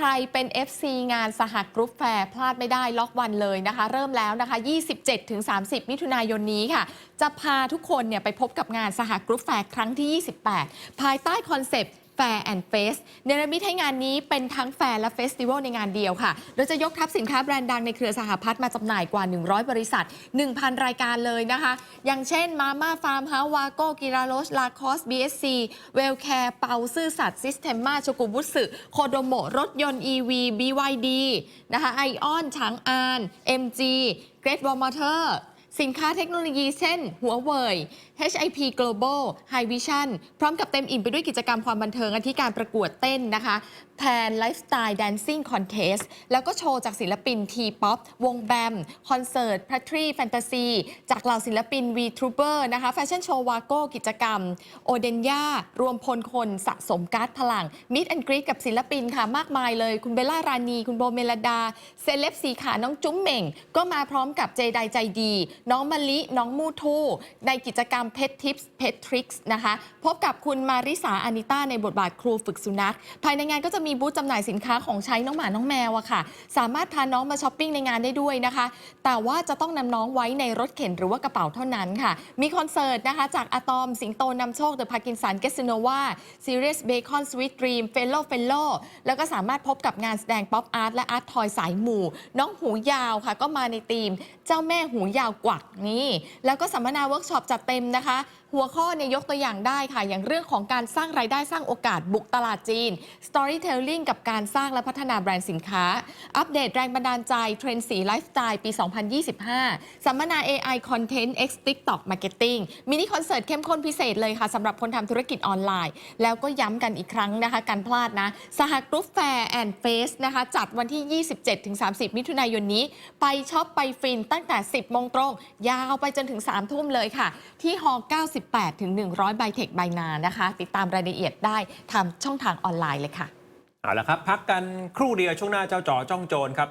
ใครเป็น FC งานสหกรุ๊ปแฟร์พลาดไม่ได้ล็อกวันเลยนะคะ เริ่มแล้วนะคะ 27-30 มิถุนายนนี้ค่ะ จะพาทุกคนเนี่ยไปพบกับงานสหกรุ๊ปแฟร์ครั้งที่ 28 ภายใต้คอนเซปต์ แฟร์แอนด์เฟสเนรมิตให้งานนี้เป็นทั้งแฟร์และเฟสติวัลในงานเดียวค่ะ โดยจะยกทัพสินค้าแบรนด์ดังในเครือสหพัฒน์มาจำหน่ายกว่า 100 บริษัท 1,000 รายการเลยนะคะ อย่างเช่นมาม่าฟาร์มฮาวาโกกิราโรชลาคอส BSC เวลแคร์เปาซื่อสัตย์ซิสเ e มมาโชกุบุสึโคโดโมรถยนต์ EV BYD นะคะไอออนช้างอาน MG Great Wall Motor สินค้าเทคโนโลยีเช่น หัวเว่ย HIP Global High Vision พร้อมกับเต็มอิ่มไปด้วยกิจกรรมความบันเทิงอาทิการประกวดเต้นนะคะแพนไลฟ์สไตล์ Dancing Contest แล้วก็โชว์จากศิลปิน T-POP วงแบม คอนเสิร์ต p a t r y Fantasy จากเหล่าศิลปิน V-Trooper นะคะแฟชั่นโชว์วาโก้กิจกรรม โอเดนยารวมพลคนสะสมการ์ดพลังมิดแอนกรีกับศิลปินค่ะมากมายเลย คุณเบลล่ารานี คุณโบเมลดา เซเลบสีขาน้องจุ้มเหม่ง ก็มาพร้อมกับเจไดใจดีน้องมะลิ น้องมูทู ในกิจกรรมเพ t ทิปส์เพ t ทริกส์นะคะ พบกับคุณมาริสาอานิต้าในบทบาทครูฝึกสุนัข ภายในงานก็จะมีบูธจำหน่ายสินค้าของใช้น้องหมาน้องแมวอะค่ะ สามารถพาน้องมาช้อปปิ้งในงานได้ด้วยนะคะ แต่ว่าจะต้องนำน้องไว้ในรถเข็นหรือว่ากระเป๋าเท่านั้นค่ะ มีคอนเสิร์ตนะคะ จากอะตอมสิงโตนำโชคเดอะพาร์กินสันเกสโนวาซีเรียสเบคอนสวีทดรีมเฟลโลเฟลโลแล้วก็สามารถพบกับงานแสดงป๊อปอาร์ตและอาร์ตทอยสายหมู่ น้องหูยาวค่ะ ก็มาในทีม เจ้าแม่หูยาวกวักนี่แล้วก็สัมมนาเวิร์กช็อปจัดเต็มนะคะ หัวข้อเนี่ยยกตัวอย่างได้ค่ะ อย่างเรื่องของการสร้างรายได้สร้างโอกาสบุกตลาดจีน Storytelling กับการสร้างและพัฒนาแบรนด์สินค้า อัปเดตแรงบันดาลใจ เทรนด์สีไลฟ์สไตล์ปี 2025 สัมมนา AI Content X TikTok Marketing มินิคอนเสิร์ตเข้มข้นพิเศษเลยค่ะสำหรับคนทำธุรกิจออนไลน์ แล้วก็ย้ำกันอีกครั้งนะคะการพลาดนะสหกรุ๊ปแฟร์แอนด์เฟสนะคะจัดวันที่ 27-30 มิถุนายนนี้ ไปช็อปไปฟินตั้งแต่ 10โมงตรงยาวไปจนถึง 3 ทุ่มเลยค่ะ ที่ฮอ98 ถึง 100ไบเทคไบนานะคะ ติดตามรายละเอียดได้ทางช่องทางออนไลน์เลยค่ะ เอาละครับ พักกันครู่เดียวช่วงหน้าเจ้าจ่อจ้องโจรครับ